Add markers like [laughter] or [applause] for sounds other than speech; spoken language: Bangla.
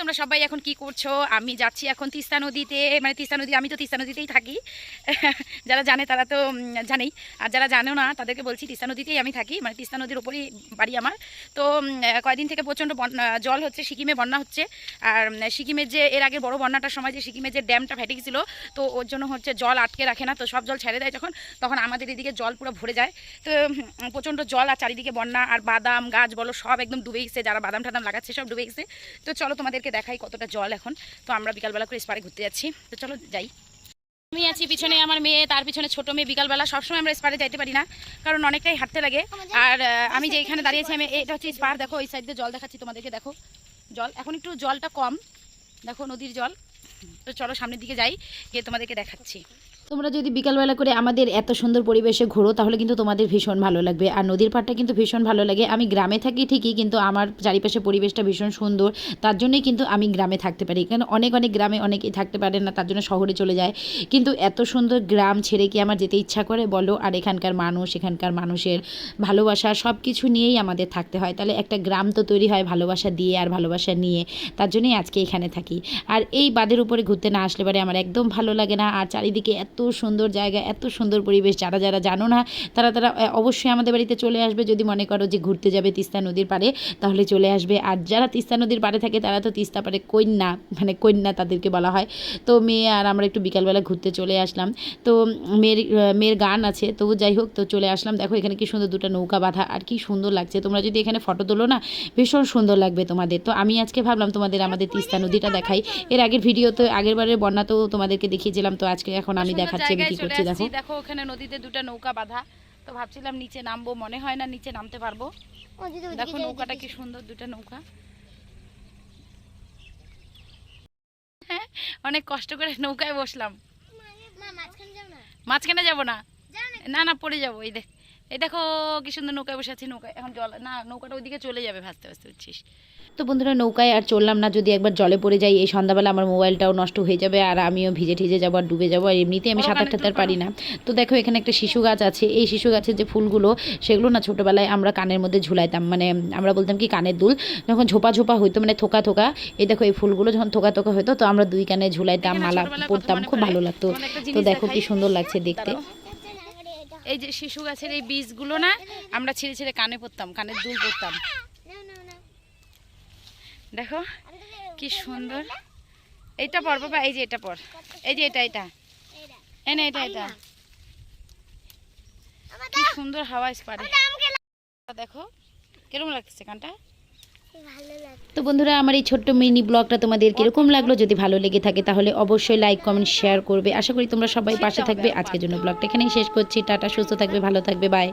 তোমরা সবাই এখন কি করছ? আমি যাচ্ছি এখন তিস্তা নদীতে মানে তিস্তা নদী আমি তো তিস্তা নদীতেই থাকি। [laughs] যারা জানে তারা তো জানেই। আর যারা জানেও না তাদেরকে বলছি তিস্তা নদীতেই আমি থাকি মানে তিস্তা নদীর ওপরেই বাড়ি আমার। তো উম, কয়দিন থেকে প্রচণ্ড জল হচ্ছে সিকিমে বন্যা হচ্ছে। আর সিকিমের যে এর আগে বড় বন্যাটার সময় যে সিকিমের যে ড্যামটা ফেটে গেছিল তো ওর জন্য হচ্ছে জল আটকে রাখে না তো সব জল ছেড়ে দেয় যখন তখন আমাদের এদিকে জল পুরো ভরে যায়। তো প্রচণ্ড জল আর চারিদিকে বন্যা আর বাদাম গাছ বলো সব একদম ডুবে গেছে যারা বাদাম টাদাম লাগাচ্ছে সব ডুবে গেছে। তো চলো তোমাদেরকে দেখাই কতটা জল এখন। তো আমরা বিকালবেলা করে স্পারে ঘুরতে যাচ্ছি। তো চলো যাই। আমি আছি পিছনে আমার মেয়ে, তার পিছনে ছোট মেয়ে বিকালবেলা। সবসময় আমরা স্পারে যাইতে পারি না, কারণ অনেকটাই হাঁটতে লাগে। আর আমি যে এখানে দাঁড়িয়েছি আমি, এটা হচ্ছে স্পার। দেখো, ওই সাইড দিয়ে জল দেখাচ্ছি তোমাদেরকে, দেখো। জল, এখন একটু জলটা কম। দেখো, নদীর জল। তো চলো সামনের দিকে যাই, গিয়ে তোমাদেরকে দেখাচ্ছি। তোমরা যদি বিকালবেলা করে আমাদের এত সুন্দর পরিবেশে ঘোরো, তাহলে কিন্তু তোমাদের ভীষণ ভালো লাগবে। আর নদীর পাড়টা কিন্তু ভীষণ ভালো লাগে। আমি গ্রামে থাকি ঠিকই, কিন্তু আমার চারিপাশে পরিবেশটা ভীষণ সুন্দর। তার জন্যই কিন্তু আমি গ্রামে থাকতে পারি। কারণ অনেক অনেক গ্রামে অনেকেই থাকতে পারে না, তার জন্য শহরে চলে যায়। কিন্তু এত সুন্দর গ্রাম ছেড়ে কি আমার যেতে ইচ্ছা করে, বলো? আর এখানকার মানুষ, এখানকার মানুষের ভালোবাসা সব কিছু নিয়েই আমাদের থাকতে হয়। তাহলে একটা গ্রাম তো তৈরি হয় ভালোবাসা দিয়ে আর ভালোবাসা নিয়ে। তার জন্যই আজকে এখানে থাকি। আর এই বাদের উপরে ঘুরতে না আসলে পারে আমার একদম ভালো লাগে না। আর চারিদিকে এত সুন্দর জায়গা, এত সুন্দর পরিবেশ, যারা যারা জানো না, তারা তারা অবশ্যই আমাদের বাড়িতে চলে আসবে। যদি মনে করো যে ঘুরতে যাবে তিস্তা নদীর পাড়ে, তাহলে চলে আসবে। আর যারা তিস্তা নদীর পাড়ে থাকে, তারা তো তিস্তা পাড়ে কন্যা মানে কন্যা তাদেরকে বলা হয়। তো মেয়ে আর আমরা একটু বিকালবেলা ঘুরতে চলে আসলাম। তো মেয়ের মেয়ের গান আছে তবু যাই হোক, তো চলে আসলাম। দেখো এখানে কি সুন্দর দুটো নৌকা বাঁধা, আর কি সুন্দর লাগছে। তোমরা যদি এখানে ফটো তোলো না, ভীষণ সুন্দর লাগবে তোমাদের। তো আমি আজকে ভাবলাম তোমাদের আমাদের তিস্তা নদীটা দেখাই। এর আগের ভিডিও তো আগের বারের বন্যাতেও তোমাদেরকে দেখিয়েছিলাম। তো আজকে এখন আমি সুন্দর দেখাচ্ছি আমি কি করছি দেখো? দেখো ওখানে নদীতে দুটো নৌকা বাঁধা। তো ভাবছিলাম নিচে নামবো মনে হয় না নিচে নামতে পারব। দেখো নৌকাটা কি সুন্দর দুটো নৌকা। হ্যাঁ অনেক কষ্ট করে নৌকায় বসলাম। মাঝখানে যাব না। না না পড়ে যাব এই দেখ। এই দেখো কি সুন্দর নৌকায় বসে আছি নৌকায় এখন জল না নৌকাটা ওইদিকে চলে যাবে ভাসতে ভাসতে বুঝছিস? তো বন্ধুরা নৌকায় আর চললাম না যদি একবার জলে পড়ে যাই এই সন্ধ্যাবেলা আমার মোবাইলটাও নষ্ট হয়ে যাবে আর আমিও ভিজে ঠিজে যাব আর ডুবে যাব আর এমনিতে আমি সাঁতার টাতার পারি না। তো দেখো এখানে একটা শিশু গাছ আছে এই শিশু গাছের যে ফুলগুলো সেগুলো না ছোটোবেলায় আমরা কানের মধ্যে ঝুলাইতাম মানে আমরা বলতাম কি কানের দুল যখন ঝোপা ঝোপা হইতো মানে থোকা থোকা এই দেখো এই ফুলগুলো যখন থোকা থোকা হতো তো আমরা দুই কানে ঝুলাইতাম মালা পরতাম খুব ভালো লাগতো। তো দেখো কি সুন্দর লাগছে দেখতে। এই যে শিশু গাছের এই বীজগুলো না, আমরা ছিঁড়ে ছিঁড়ে কানে পড়তাম কানে দুল পড়তাম দেখো, কি সুন্দর। এইটা পর বাবা, এই যে এটা পর। এই যে এটা এটা। এনে এটা এটা। কি সুন্দর হাওয়া পারে দেখো কীরকম লাগছে কানটা? তো বন্ধুরা আমার এই ছোট্ট মিনি ব্লগটা তোমাদের কীরকম লাগল? যদি ভালো লেগে থাকে তাহলে অবশ্যই লাইক কমেন্ট শেয়ার করবে। আশা করি তোমরা সবাই পাশে থাকবে। আজকের জন্য ব্লগটা এখানেই শেষ করছি। টাটা সুস্থ থাকবে ভালো থাকবে বাই